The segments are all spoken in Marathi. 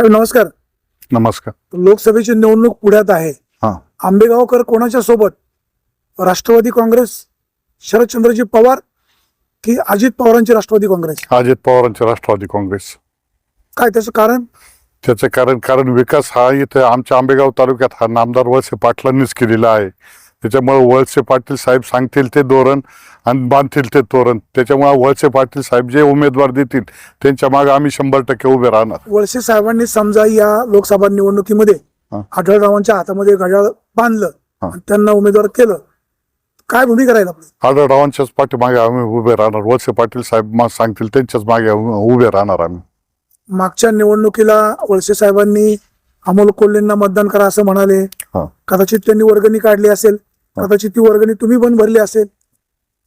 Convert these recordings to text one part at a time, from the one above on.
साहेब नमस्कार. नमस्कार. लोकसभेची निवडणूक पुढ्यात आहे. हा. आंबेगावकर कोणाच्या सोबत? राष्ट्रवादी काँग्रेस शरदचंद्रजी पवार की अजित पवारांची राष्ट्रवादी काँग्रेस? अजित पवारांचे राष्ट्रवादी काँग्रेस. काय त्याचं कारण? त्याचं कारण कारण विकास हा इथे आमच्या आंबेगाव तालुक्यात हा नामदार वळसे पाटलांनीच केलेला आहे. त्याच्यामुळे वळसे पाटील साहेब सांगतील ते धोरण आणि बांधतील ते तोरण. त्याच्यामुळे वळसे पाटील साहेब जे उमेदवार देतील त्यांच्या मागे आम्ही शंभर टक्के उभे राहणार. वळसे साहेबांनी समजा या लोकसभा निवडणुकीमध्ये हा. आढळरावांच्या हातामध्ये घड्याळ बांधलं हा. आणि त्यांना उमेदवार केलं काय भूमिका राहील आपली? आढळरावांच्याच पाठीमागे आम्ही उभे राहणार. वळसे पाटील साहेब मा सांगतील त्यांच्याच मागे उभे राहणार आम्ही. मागच्या निवडणुकीला वळसे साहेबांनी अमोल कोल्हेंना मतदान करा असं म्हणाले. हा. कदाचित त्यांनी वर्गणी काढली असेल. कदाचित ती वर्गणी तुम्ही पण भरली असेल.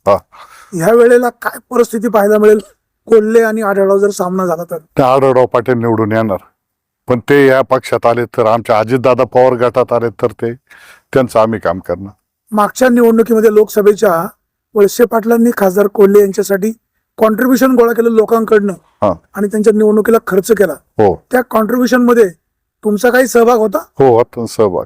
हा. ह्या वेळेला काय परिस्थिती पाहायला मिळेल? कोल्हे आणि आढळराव जर सामना झाला तर? आढळराव पाटील निवडून येणार. पण ते या पक्षात आले तर आमच्या अजितदादा पवार गटात आले तर ते त्यांचं आम्ही काम करणार. मागच्या निवडणुकीमध्ये लोकसभेच्या वळसे पाटलांनी खासदार कोल्हे यांच्यासाठी कॉन्ट्रीब्युशन गोळा केलं लोकांकडनं आणि त्यांच्या निवडणुकीला खर्च केला. हो. त्या कॉन्ट्रीब्युशनमध्ये तुमचा काही सहभाग होता? हो सहभाग.